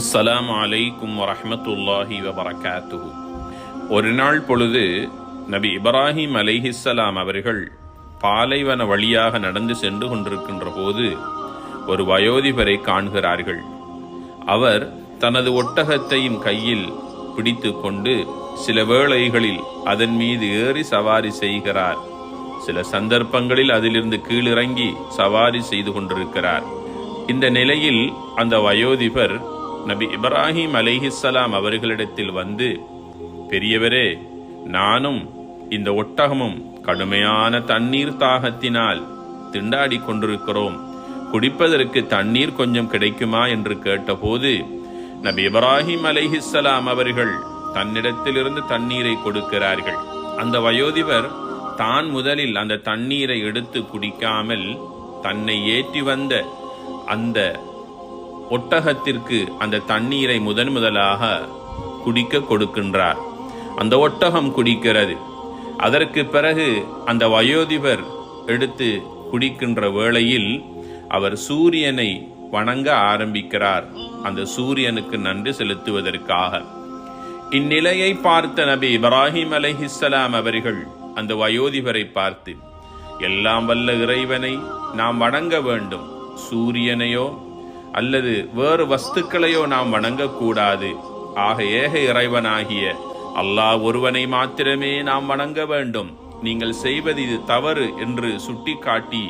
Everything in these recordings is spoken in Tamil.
அஸ்ஸலாமு அலைக்கும் வரமத்துல்லாஹி வபரகாத்து ஒரு நாள் பொழுது நபி இப்ராஹிம் அலைஹிஸ்ஸலாம் அவர்கள் பாலைவன வழியாக நடந்து சென்று கொண்டிருக்கின்ற போது ஒரு வயோதிபரை காண்கிறார்கள். அவர் தனது ஒட்டகத்தையும் கையில் பிடித்து கொண்டு சில வேளைகளில் அதன் மீது ஏறி சவாரி செய்கிறார். சில சந்தர்ப்பங்களில் அதிலிருந்து கீழிறங்கி சவாரி செய்து கொண்டிருக்கிறார். இந்த நிலையில் அந்த வயோதிபர் நபி இப்ராஹிம் அலைஹிஸ்ஸலாம் அவர்களிடத்தில் வந்து பெரியவரே நானும் இந்த ஒட்டகமும் கடுமையான தண்ணீர் தாகத்தினால் திண்டாடி கொண்டிருக்கிறோம். குடிப்பதற்கு தண்ணீர் கொஞ்சம் கிடைக்குமா? என்று கேட்டபோது நபி இப்ராஹிம் அலைஹிஸ்ஸலாம் அவர்கள் தன்னிடத்திலிருந்து தண்ணீரை கொடுக்கிறார்கள். அந்த வயோதிபர் தான் முதலில் அந்த தண்ணீரை எடுத்து குடிக்காமல் தன்னை ஏற்றி வந்த அந்த ஒட்டகத்திற்கு அந்த தண்ணீரை முதன் முதலாக குடிக்க கொடுக்கின்றார். அந்த ஒட்டகம் குடிக்கிறது. அதற்கு பிறகு அந்த வயோதிபர் எடுத்து குடிக்கின்ற வேளையில் அவர் சூரியனை வணங்க ஆரம்பிக்கிறார். அந்த சூரியனுக்கு நன்றி செலுத்துவதற்காக. இந்நிலையை பார்த்த நபி இப்ராஹிம் அலைஹிஸ்ஸலாம் அவர்கள் அந்த வயோதிபரை பார்த்து எல்லாம் வல்ல இறைவனை நாம் வணங்க வேண்டும். சூரியனையோ அல்லது வேறு வஸ்துக்களையோ நாம் வணங்கக்கூடாது. ஆக ஏக இறைவனாகிய அல்லாஹ் ஒருவனை மாத்திரமே நாம் வணங்க வேண்டும். நீங்கள் செய்வது இது தவறு என்று சுட்டிக்காட்டி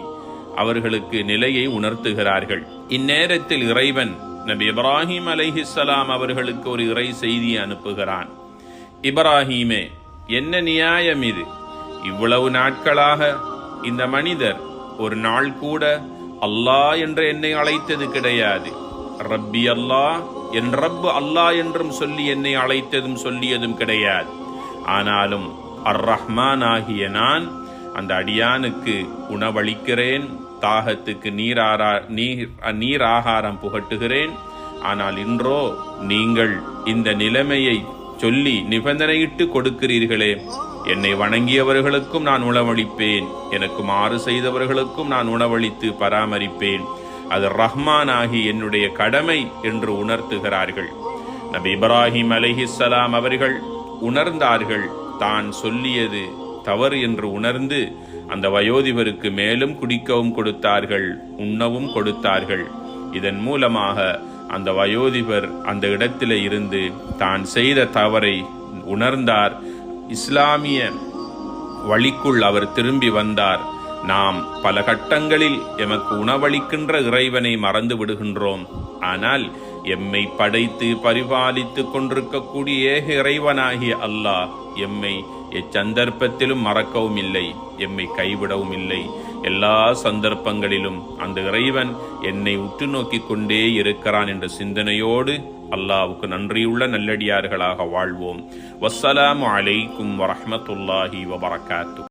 அவர்களுக்கு நிலையை உணர்த்துகிறார்கள். இந்நேரத்தில் இறைவன் நபி இப்ராஹிம் அலைஹிஸ்ஸலாம் அவர்களுக்கு ஒரு இறை செய்தி அனுப்புகிறான். இப்ராஹீமே என்ன நியாயம் இது? இவ்வளவு நாட்களாக இந்த மனிதர் ஒரு நாள் கூட அல்லாஹ் என்று என்னை அழைத்தது கிடையாது. ரப்பி அல்லாஹ் என் ரப்பு அல்லாஹ் என்றும் சொல்லி என்னை அழைத்ததும் சொல்லியதும் கிடையாது. ஆனாலும் அர் ரஹ்மான் ஆகிய நான் அந்த அடியானுக்கு உணவளிக்கிறேன் தாகத்துக்கு நீராரா நீர் நீர் ஆகாரம் புகட்டுகிறேன். ஆனால் இன்றோ நீங்கள் இந்த நிலைமையை சொல்லி நிபந்தனையிட்டு கொடுக்கிறீர்களே என்னை வணங்கியவர்களுக்கும் நான் உணவளிப்பேன். எனக்கு மாறு செய்தவர்களுக்கும் நான் உணவளித்து பராமரிப்பேன். அது ரஹ்மான் ஆகி என்னுடைய கடமை என்று உணர்த்துகிறார்கள். நபி இப்ராஹிம் அலைஹிஸ்ஸலாம் அவர்கள் உணர்ந்தார்கள். தான் சொல்லியது தவறு என்று உணர்ந்து அந்த வயோதிபருக்கு மேலும் குடிக்கவும் கொடுத்தார்கள் உண்ணவும் கொடுத்தார்கள். இதன் மூலமாக அந்த வயோதிபர் அந்த இடத்திலே இருந்து தான் செய்த தவறை உணர்ந்தார். இஸ்லாமிய வழிக்குள் அவர் திரும்பி வந்தார். நாம் பல கட்டங்களில் எமக்கு உணவளிக்கின்ற இறைவனை மறந்து விடுகின்றோம். ஆனால் எம்மை படைத்து பரிபாலித்துக் கொண்டிருக்கக்கூடிய ஏக இறைவனாகிய அல்லாஹ் எம்மை எச்சந்தர்ப்பத்திலும் மறக்கவும் இல்லை எம்மை கைவிடவும் இல்லை. எல்லா சந்தர்ப்பங்களிலும் அந்த இறைவன் என்னை உற்று நோக்கி கொண்டே இருக்கிறான் என்ற சிந்தனையோடு அல்லாவுக்கு நன்றியுள்ள நல்லடியார்களாக வாழ்வோம். வசலாம் அலைக்கும் வரஹ்மத்துல்லாஹி வபரகாத்து.